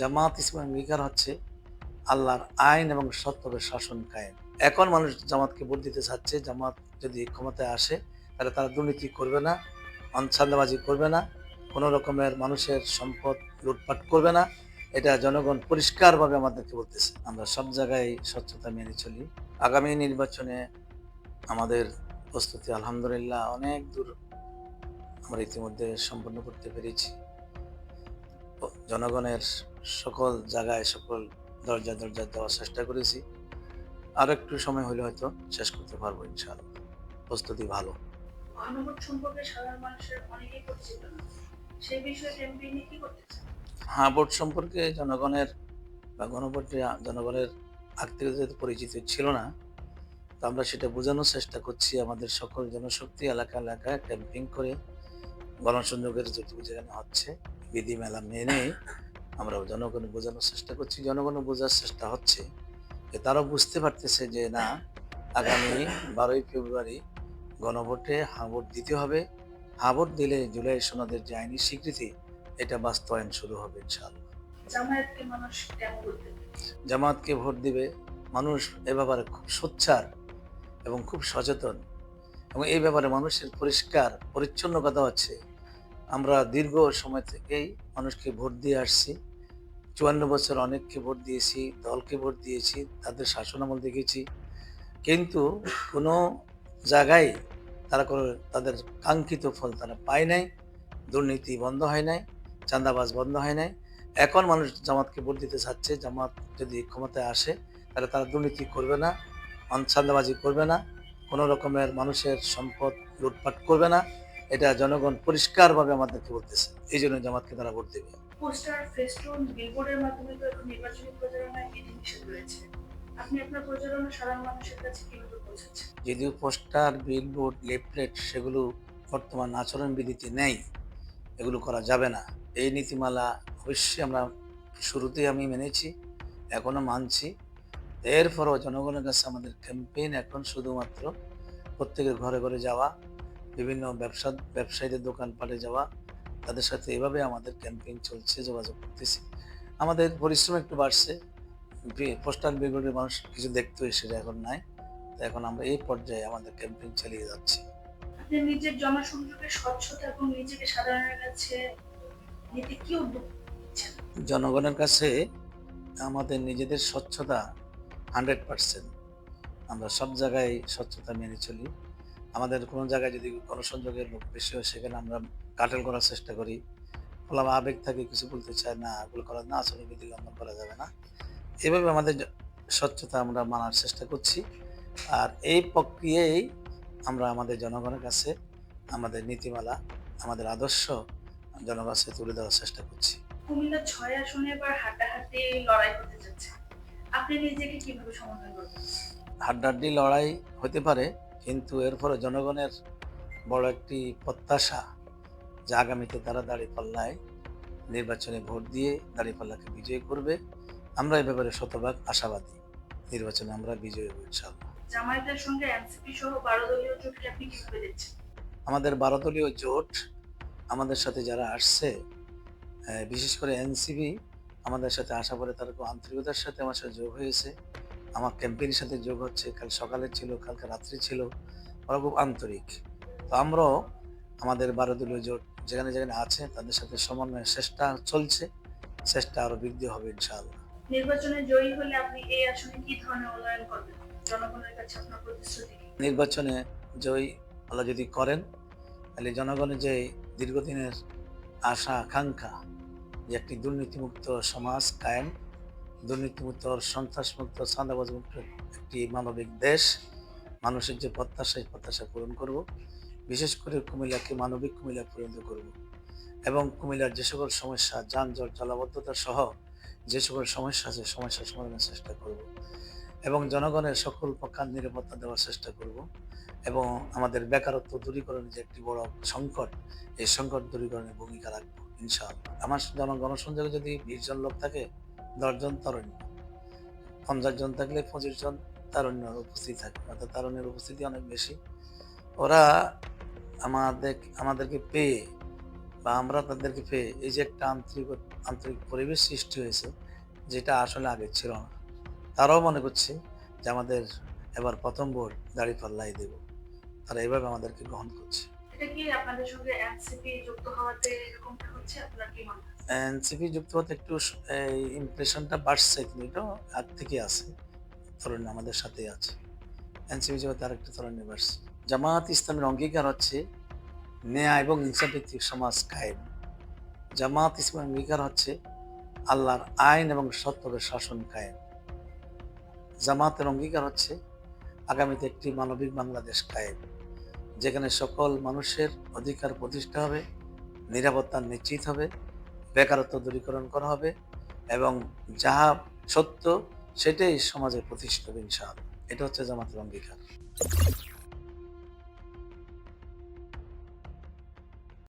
জামাত ইসলাম অঙ্গীকার হচ্ছে আল্লাহর আইন এবং সত্যের শাসন কায়েম। এখন মানুষ জামাতকে ভোট দিতে চাচ্ছে, জামাত যদি ক্ষমতায় আসে, তাহলে তারা দুর্নীতি করবে না অনছান্দাবাজি করবে না, কোনো রকমের মানুষের সম্পদ লুটপাট করবে না। এটা জনগণ পরিষ্কারভাবে আমাদেরকে বলতেছে। আমরা সব জায়গায় স্বচ্ছতা মেনে চলি। আগামী নির্বাচনে আমাদের প্রস্তুতি আলহামদুলিল্লাহ অনেক দূর আমরা ইতিমধ্যে সম্পন্ন করতে পেরেছি। জনগণের সকল জায়গায় সকল দরজা দরজা দেওয়ার চেষ্টা করেছি। আর একটু সময় হলে হয়তো শেষ করতে পারব ইনশাআল্লাহ। প্রস্তুতি ভালো। সম্পর্কে সাধারণ মানুষের অনেকেই পরিচিত না। সেই বিষয়ে কি করতে হ্যাঁ ভোট সম্পর্কে জনগণের বা গণভোটে জনগণের আগ থেকে যেহেতু পরিচিত ছিল না তো আমরা সেটা বোঝানোর চেষ্টা করছি আমাদের সকল জনশক্তি এলাকা এলাকায় ক্যাম্পিং করে। গণসংযোগের যেটুকু যেখানে হচ্ছে বিধিমেলা মেনে আমরা জনগণ বোঝানোর চেষ্টা করছি। জনগণ বোঝার চেষ্টা হচ্ছে যে তারাও বুঝতে পারতেছে যে না আগামী বারোই ফেব্রুয়ারি গণভোটে হাভোট দিতে হবে। হা ভোট দিলে জুলাই সোনাদের যে আইনি স্বীকৃতি এটা বাস্তবায়ন শুরু হবে ইনশাআল্লাহ। জামায়াতকে জামাতকে ভোট দিবে মানুষ এ ব্যাপারে খুব সোচ্চার এবং খুব সচেতন। এবং এই ব্যাপারে মানুষের পরিষ্কার পরিচ্ছন্ন কথা হচ্ছে। আমরা দীর্ঘ সময় থেকেই মানুষকে ভোট দিয়ে আসছি। চুয়ান্ন বছর অনেককে ভোট দিয়েছি, দলকে ভোট দিয়েছি, তাদের শাসনামল দেখেছি। কিন্তু কোনো জায়গায় তারা কোনো, তাদের কাঙ্ক্ষিত ফল তারা পায় নাই, দুর্নীতি বন্ধ হয় নাই, চাঁদাবাজ বন্ধ হয় নাই। এখন মানুষ জামাতকে ভোট দিতে চাচ্ছে, জামাত যদি ক্ষমতায় আসে, তাহলে তারা দুর্নীতি করবে না, চাঁদাবাজি করবে না। কোনো রকমের মানুষের সম্পদ লুটপাট করবে না। এটা জনগণ পরিষ্কারভাবে আমাদেরকে বলতেছে। এই জন্য জামাতকে তারা ভোট দেবে। পোস্টার ফেস্টুন বিলবোর্ডের মাধ্যমে তো এখন নির্বাচনী প্রচারণায় বিধিনিষেধ রয়েছে। আপনি আপনার প্রচারণা সাধারণ মানুষের কাছে কীভাবে পৌঁছাচ্ছেন? যদিও পোস্টার বিলবোর্ড লিফলেট সেগুলো বর্তমান আচরণবিধিতে নেই। এগুলো করা যাবে না। এই নীতিমালা অবশ্যই আমরা শুরুতেই আমি মেনেছি এখনও মানছি। এরপরও জনগণের কাছে আমাদের ক্যাম্পেইন এখন শুধুমাত্র প্রত্যেকের ঘরে ঘরে যাওয়া বিভিন্ন ব্যবসা ব্যবসায়ীদের দোকানপাটে যাওয়া তাদের সাথে এভাবে আমাদের ক্যাম্পেইন চলছে যোগাযোগ করতেছি। আমাদের পরিশ্রম একটু বাড়ছে। পোস্টাল বিলবোর্ডের মানুষ কিছু দেখতো সেটা এখন নাই। তো এখন আমরা এই পর্যায়ে আমাদের ক্যাম্পেইন চালিয়ে যাচ্ছি। আপনি নিজের জনসংযোগের স্বচ্ছতা এবং নিজেকে সাধারণের কাছে নিতে কি উদ্যোগ জনগণের কাছে আমাদের নিজেদের স্বচ্ছতা হান্ড্রেড পার্সেন্ট। আমরা সব জায়গায় স্বচ্ছতা মেনে চলি। আমাদের কোনো জায়গায় যদি গণসংযোগের লোক বেশি হয়, সেখানে আমরা কাটেল করার চেষ্টা করি। ফলে আমার আবেগ থাকে, কিছু বলতে চায় না, এগুলো করা না, আচরণ বিধি লঙ্ঘন করা যাবে না। এভাবে আমাদের স্বচ্ছতা আমরা মানার চেষ্টা করছি। আর এই প্রক্রিয়ায় আমরা আমাদের জনগণের কাছে, আমাদের নীতিমালা, আমাদের আদর্শ জনগণের কাছে তুলে দেওয়ার চেষ্টা করছি। কুমিল্লা ছয় আসনে এবার হাড্ডাহাড্ডি লড়াই হতে যাচ্ছে। আপনি নিজেকে কীভাবে সমাধান করবেন? হাড্ডাহাড্ডি লড়াই হতে পারে কিন্তু এরপরে জনগণের বড় একটি প্রত্যাশা যে আগামীতে তারা দাঁড়িপাল্লায় নির্বাচনে ভোট দিয়ে দাঁড়িপাল্লাকে বিজয়ী করবে। আমরা এই ব্যাপারে শতভাগ আশাবাদী। নির্বাচনে আমরা বিজয়ী হব ইনশাআল্লাহ। জামায়াতের সঙ্গে এনসিপি সহ বারো দলীয় জোটকে আপনি কীভাবে দেখছেন? আমাদের বারো দলীয় জোট আমাদের সাথে যারা আসছে বিশেষ করে এনসিবি আমাদের সাথে আসা পরে তারা খুব আন্তরিকতার সাথে আমার সাথে যোগ হয়েছে। আমার ক্যাম্পেইনের সাথে যোগ হচ্ছে কাল সকালে ছিল কালকে রাত্রি ছিল। ওরা খুব আন্তরিক। তো আমরাও আমাদের বারো দলীয় জোট যেখানে যেখানে আছে তাদের সাথে সমন্বয়ের চেষ্টা চলছে। চেষ্টা আরও বৃদ্ধি হবে ইনশাআল্লাহ। নির্বাচনে জয়ী হলে আপনি এই আসনে কি ধরনের উন্নয়ন করবেন? জনগণের কাছে আপনার প্রতিশ্রুতি নির্বাচনে জয় আল্লাহ যদি করেন তাহলে জনগণের যে দীর্ঘদিনের আশা আকাঙ্ক্ষা যে একটি দুর্নীতিমুক্ত সমাজ কায়েম, দুর্নীতিমুক্ত সন্ত্রাসমুক্ত চাঁদাবাজমুক্ত একটি মানবিক দেশ, মানুষের যে প্রত্যাশা, এই প্রত্যাশা পূরণ করব। বিশেষ করে কুমিল্লাকে মানবিক কুমিল্লা পরিণত করব। এবং কুমিল্লার যে সকল সমস্যা, যানজট, জলাবদ্ধতা সহ যে সকল সমস্যা আছে সমস্যা সমাধানের চেষ্টা করব। এবং জনগণের সকল প্রকার নিরাপত্তা দেওয়ার চেষ্টা করব এবং আমাদের বেকারত্ব দূরীকরণের যে একটি বড় সংকট, এই সংকট দূরীকরণের ভূমিকা রাখব, ইনশাআল্লাহ। আমার জন গণসংযোগে যদি বিশ জন লোক থাকে দশজন তরুণ পঞ্চাশ জন থাকলে পঁচিশ জন তারুণ্য উপস্থিত থাকে। অর্থাৎ তারুণ্যের উপস্থিতি অনেক বেশি। ওরা আমাদের, আমাদেরকে পেয়ে বা আমরা তাদেরকে পেয়ে এই যে একটা আন্তরিক আন্তরিক পরিবেশ সৃষ্টি হয়েছে, যেটা আসলে আগে ছিল না। তারাও মনে করছে যে আমাদের এবার প্রথম ভোট দাড়ি পাল্লাই দেব। তারা এইভাবে আমাদেরকে গ্রহণ করছে। এনসিপি যুক্ত যুক্ত হতে একটু এই ইমপ্রেশনটা বাড়ছে কিন্তু এটা আগ থেকে আছে। তরুণ আমাদের সাথেই আছে। এনসিপি জগতে আরেকটা তরুণী বাড়ছে। জামাত ইসলামের অঙ্গীকার হচ্ছে ন্যায় এবং ইনসাফভিত্তিক সমাজ কায়েম। জামাত ইসলামের অঙ্গীকার হচ্ছে আল্লাহর আইন এবং সত্যের শাসন কায়েম। জামাতের অঙ্গীকার হচ্ছে আগামীতে একটি মানবিক বাংলাদেশ কায়েম, যেখানে সকল মানুষের অধিকার প্রতিষ্ঠা হবে, নিরাপত্তা নিশ্চিত হবে, বেকারত্ব দূরীকরণ করা হবে, এবং যাহা সত্য সেটাই সমাজে প্রতিষ্ঠা হবে ইনশাআল্লাহ। এটা হচ্ছে জামাতের অঙ্গীকার।